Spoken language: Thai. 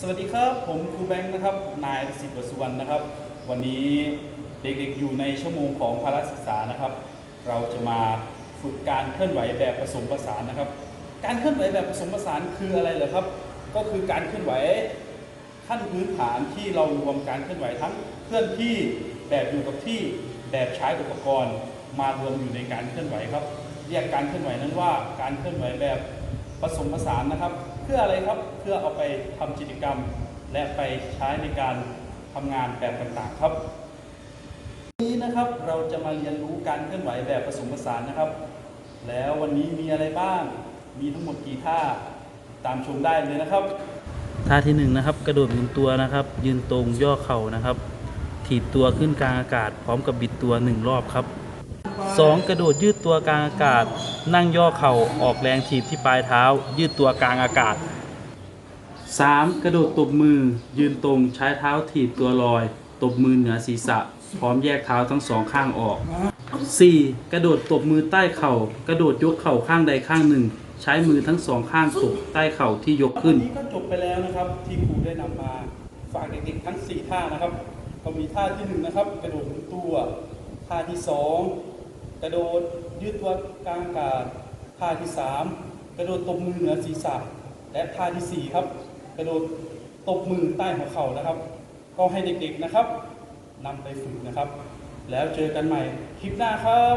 สวัสดีครับ ผมครูแบงค์นะครับ นายสิทธิ์วสุวรรณนะครับ วันนี้เด็กๆอยู่ในชั่วโมงของภาระศึกษานะครับ เราจะมาฝึกการเคลื่อนไหวแบบผสมผสานนะครับ การเคลื่อนไหวแบบผสมผสานคืออะไรเหรอครับ ก็คือการเคลื่อนไหวขั้นพื้นฐานที่เรารวมการเคลื่อนไหวทั้งเคลื่อนที่แบบอยู่กับที่แบบใช้อุปกรณ์ มารวมอยู่ในการเคลื่อนไหวครับ เรียกการเคลื่อนไหวนั้นว่าการเคลื่อนไหวแบบผ ผสมผสานนะครับ เพื่ออะไรครับเพื่อเอาไปทำกิจกรรม และไปใช้ในการทำงานแบบต่างๆครับวันนี้นะครับเราจะมาเรียนรู้การเคลื่อนไหวแบบผสมผสานนะครับ แล้ววันนี้มีอะไรบ้างมีทั้งหมดกี่ท่าตามชมได้เลยนะครับ ท่าที่หนึ่งนะครับกระโดดหมุนตัวนะครับ ยืนตรงย่อเข่านะครับถีบตัวขึ้นกลางอากาศพร้อมกับบิดตัวหนึ่งรอบครับ สองกระโดดยืดตัวกลางอากาศ นั่งย่อเข่าออกแรงถีบที่ปลายเท้า ยืดตัวกลางอากาศ 3. กระโดดตบมือ ยืนตรงใช้เท้าถีบตัวลอย ตบมือเหนือศีรษะ พร้อมแยกเท้าทั้งสองข้างออก 4. กระโดดตบมือใต้เข่า กระโดดยกเข่าข้างใดข้างหนึ่ง ใช้มือทั้งสองข้างตบใต้เข่าที่ยกขึ้นนนี้ก็จบไปแล้วนะครับที่ครูได้นำมาฝากเด็กๆทั้ง 4 ท่านะครับ ก็มีท่าที่ 1 นะครับ กระโดดหมุนตัว ท่าที่ 2 กระโดดยืดตัวกลางอากาศท่าที่ 3 กระโดดตบมือเหนือศีรษะ และท่าทีสี่ 4 ครับ กระโดดตบมือใต้หัวเข่านะครับ ก็ให้เด็กๆนะครับนำไปฝึกนะครับ แล้วเจอกันใหม่คลิปหน้าครับ